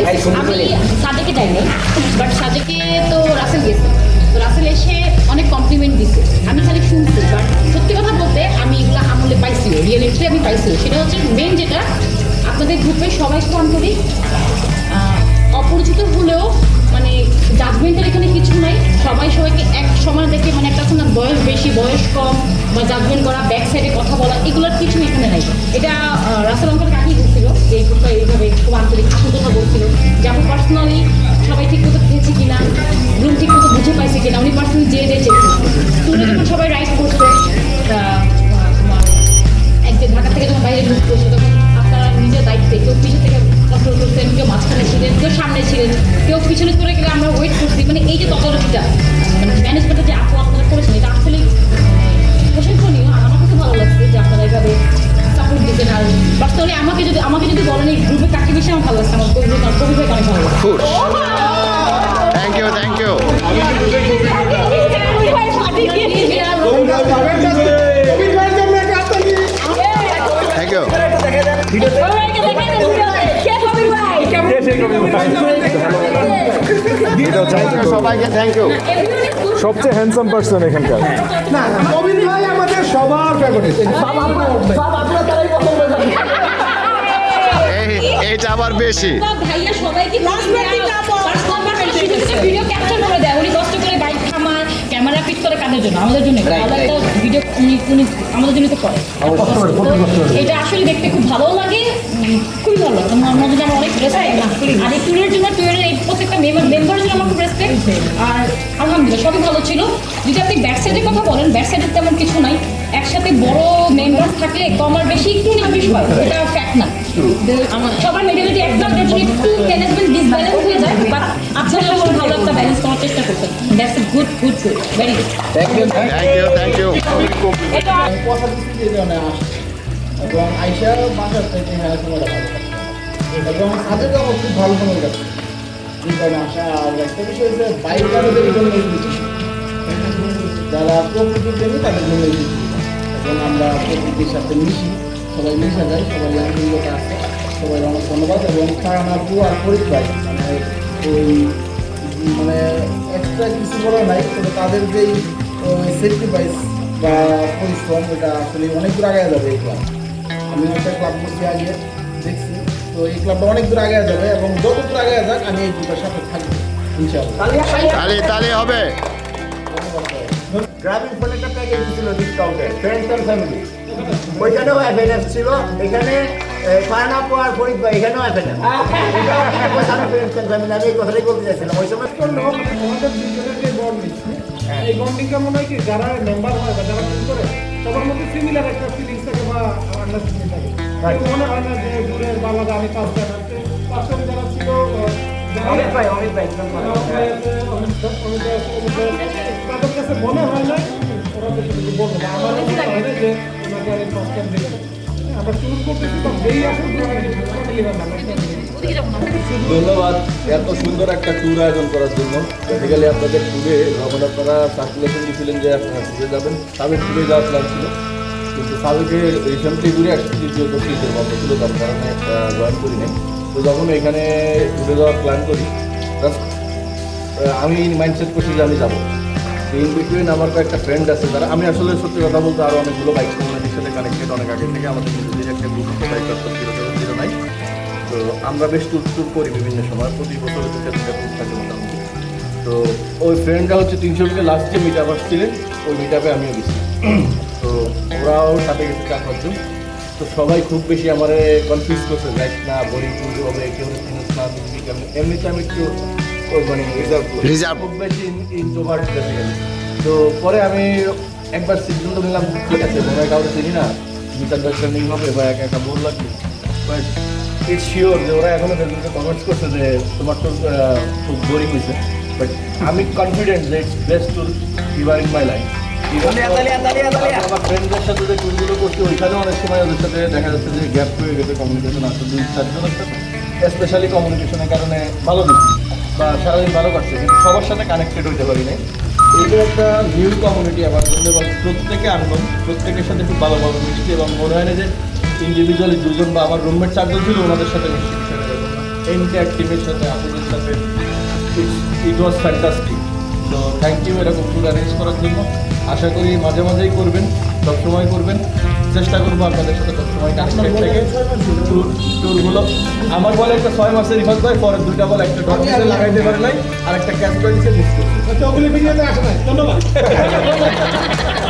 আমি সাজেকে যাইনি বাট সাজেকে তো রাসেল গেছে। তো রাসেল এসে অনেক কমপ্লিমেন্ট দিছে। আমি খালি শুনছি বাট সত্যি কথা বলতে আমি এগুলো আমলে পাইছিও রিয়েলিটি আমি পাইছিও সেটা হচ্ছে মেন যেটা আপনাদের গ্রুপের সবাই আন্তরিক অপরিচিত হলেও মানে জাজমেন্টের এখানে কিছু নাই। সবাই সবাইকে এক সময় দেখে মানে একটা না বয়স বেশি বয়স কম বা জাজমেন্ট করা ব্যাক সাইডে কথা বলা এগুলোর কিছু এখানে নাই। এটা রাসেল অঙ্কের যে এই গ্রুপটা এইভাবে খুব আন্তরিক কথা বলছিল। খুশ thank you thank you thank you সবাইকে থ্যাংক ইউ সবচেয়ে হ্যান্ডসাম পার্সন এখানকার। না না কবির ভাই আমাদের সবার ফেভারিট এইটা আবার বেশি। ভাইয়া সবাইকে ভিডিও ক্যাপচার করে দেয়। উনি কষ্ট করে বাইক থামায় ক্যামেরা ফিট করে কাদের জন্য? আমাদের জন্য ভিডিও উনি উনি আমাদের জন্য তো করে। এটা আসলে দেখতে খুব ভালো লাগে খুবই ভালো লাগে। আমার মধ্যে অনেক আর এই ট্যুরের জন্য ট্যুরের এই প্রত্যেকটা মেম্বার মেম্বারের জন্য আমার খুব রেসপেক্ট আর আলহামদুলিল্লাহ সবই ভালো ছিল। যদি আপনি ব্যাক সাইডের কথা বলেন ব্যাক সাইডের তেমন কিছু নাই। একসাথে বড় মেম্বার থাকলে কম আর বেশি একটু নিরামিষ হয়। এটা ফ্যাক্ট না। সবার মেন্টালিটি একটা একটু ম্যানেজমেন্ট ডিসব্যালেন্স হয়ে যায় বাট আপনারা খুব ভালো একটা ব্যালেন্স করার চেষ্টা করতেন that's a good good good very good thank you thank you এটা কথা দিচ্ছি যে জন্য এবং আইসা বাসার থেকে হ্যাঁ সময়টা এবং সাথে আমার খুব ভালো সময় কাটছে। এই কারণে আসা আর একটা বিষয় হচ্ছে বাইক চালাতে জন্য এই জিনিস। যারা প্রকৃতির প্রেমী তাদের জন্য এবং আমরা প্রকৃতির সাথে মিশি। সবাই মিশে যাই সবাই আন্তরিকতা আছে সবাই অনেক ধন্যবাদ এবং কারণ আপু আর ফরিদ ভাই মানে ওই মানে এক্সট্রা কিছু করা নাই, তবে তাদের যেই সেক্রিফাইস বা পরিশ্রম, এটা আসলে অনেক দূর আগে যাবে এই ক্লাব আমি একটা ক্লাব করছি আগে, দেখছি। তো এই ক্লাবটা অনেক দূর আগে যাবে এবং যত দূর আগে যাক, আমি এই গ্রুপের সাথে থাকব, ইনশাআল্লাহ। তালি তালি হবে। গ্রামীণ ফোন একটা প্যাকেজ ছিল ডিসকাউন্টে ফ্রেন্ডস অ্যান্ড ফ্যামিলি ওইখানেও অ্যাভেলেন্স ছিল এখানে ফায়নাপু আর ফরিদ ভাই এখানেও অ্যাভেলেন্স ফ্রেন্ডস অ্যান্ড ফ্যামিলি আমি এই কথাটাই বলতে চাইছিলাম। ওই সময় করলেও আমাদের দুজনের যে বন্ডিং এই বন্ডিংটা মনে হয় কি যারা মেম্বার হয় বা যারা কাজ করে সবার মধ্যে সিমিলার একটা ফিলিংস থাকে বা আন্ডারস্ট্যান্ডিং থাকে। মনে হয় না যে দূরের বা আলাদা আমি আছে পাঁচজন যারা ছিল অমিত ভাই অমিত ভাই অমিত ভাই অমিত ভাই- তাদের কাছে মনে হয় না? ওরা তো শুধু বলবে না। আমার মনে হয় না যে ওনাকে আর এই পাঁচজন দেবে আমরা শুরু করতেছি তো যেই আসলে ধন্যবাদ এত সুন্দর একটা ট্যুর আয়োজন করার জন্য। বেসিক্যালি আপনাদের ট্যুরে যখন আপনারা সার্কুলেশন দিয়েছিলেন যে আপনারা ট্যুরে যাবেন সাবেক ট্যুরে যাওয়ার প্ল্যান ছিল। কিন্তু সাবেকে রিসেন্টলি ঘুরে আসছি যেহেতু শীতের বন্ধ ছিল তার কারণে জয়েন করি নাই। তো যখন এখানে ঘুরে যাওয়ার প্ল্যান করি আমি মাইন্ডসেট করছি যে আমি যাব। ইন বিটুইন আমার কয়েকটা ফ্রেন্ড আছে যারা আমি আসলে সত্যি কথা বলতে আরও অনেকগুলো বাইক কমিউনিটির সাথে কানেক্টেড অনেক আগে থেকে আমাদের নিজেদের একটা গ্রুপ বাইক জিরো নাই। তো আমরা বেশ ট্যুর ট্যুর করি বিভিন্ন সময়। প্রতি বছর থাকে মোটামুটি। তো ওই ফ্রেন্ডরা হচ্ছে তিনশো মিটার লাস্ট যে মিট আপ আসছিলেন ওই মিট আপে আমিও গেছি। তো ওরাও সাথে গেছে চার পাঁচজন তো সবাই খুব বেশি আমার কনফিউজ করছে লাইক না বোরিং হবে, কেউ চিনিস না এমনিতে আমি একটু মানে রিজার্ভ খুব বেশি ইন্ট্রোভার্ট বেসিক্যালি তো পরে আমি একবার সিদ্ধান্ত নিলাম ঠিক আছে মনে হয় কাউকে চিনি না মিসআন্ডারস্ট্যান্ডিং হবে বা একা একা বোর লাগবে। বাট ইটস শিওর যে ওরা এখনও ফেসবুকে কমেন্টস করছে যে তোমার তো খুব বোরিং হয়েছে। বাট আমি কনফিডেন্ট যে it's best to ever in my life আমার ফ্রেন্ডদের সাথে যে করছি ওইখানে অনেক সময় ওদের সাথে দেখা যাচ্ছে যে গ্যাপ হয়ে গেছে কমিউনিকেশন দুই চারজনের সাথে স্পেশালি কমিউনিকেশনের কারণে ভালো দিচ্ছি। বা সারাদিন ভালো কাটছে, কিন্তু সবার সাথে কানেক্টেড হইতে পারি নাই। এইটা একটা নিউ কমিউনিটি আমার এবং প্রত্যেকে আনন্দ প্রত্যেকের সাথে খুব ভালোভাবে মিশছি এবং মনে হয় না যে ইন্ডিভিজুয়ালি দুজন বা আমার রুমমেট চারজন ছিল, ওনাদের সাথে মিশছি। এনটিআর টিমের সাথে আপনাদের সাথে। ইট ওয়াজ ফ্যান্টাস্টিক তো থ্যাংক ইউ এরকম ট্যুর অ্যারেঞ্জ করার জন্য। আশা করি মাঝে মাঝেই করবেন। সবসময় করবেন। চেষ্টা করব আপনাদের সাথে সবসময় কানেক্টেড থেকে। ট্যুর ট্যুরগুলো আমার বলে একটা ছয় মাসের রিফান্ড হয় পরে দুইটা বলে একটা ডট লাগাইতে পারে নাই। আর একটা ক্যাশ করে দিচ্ছে মিস করছে ধন্যবাদ।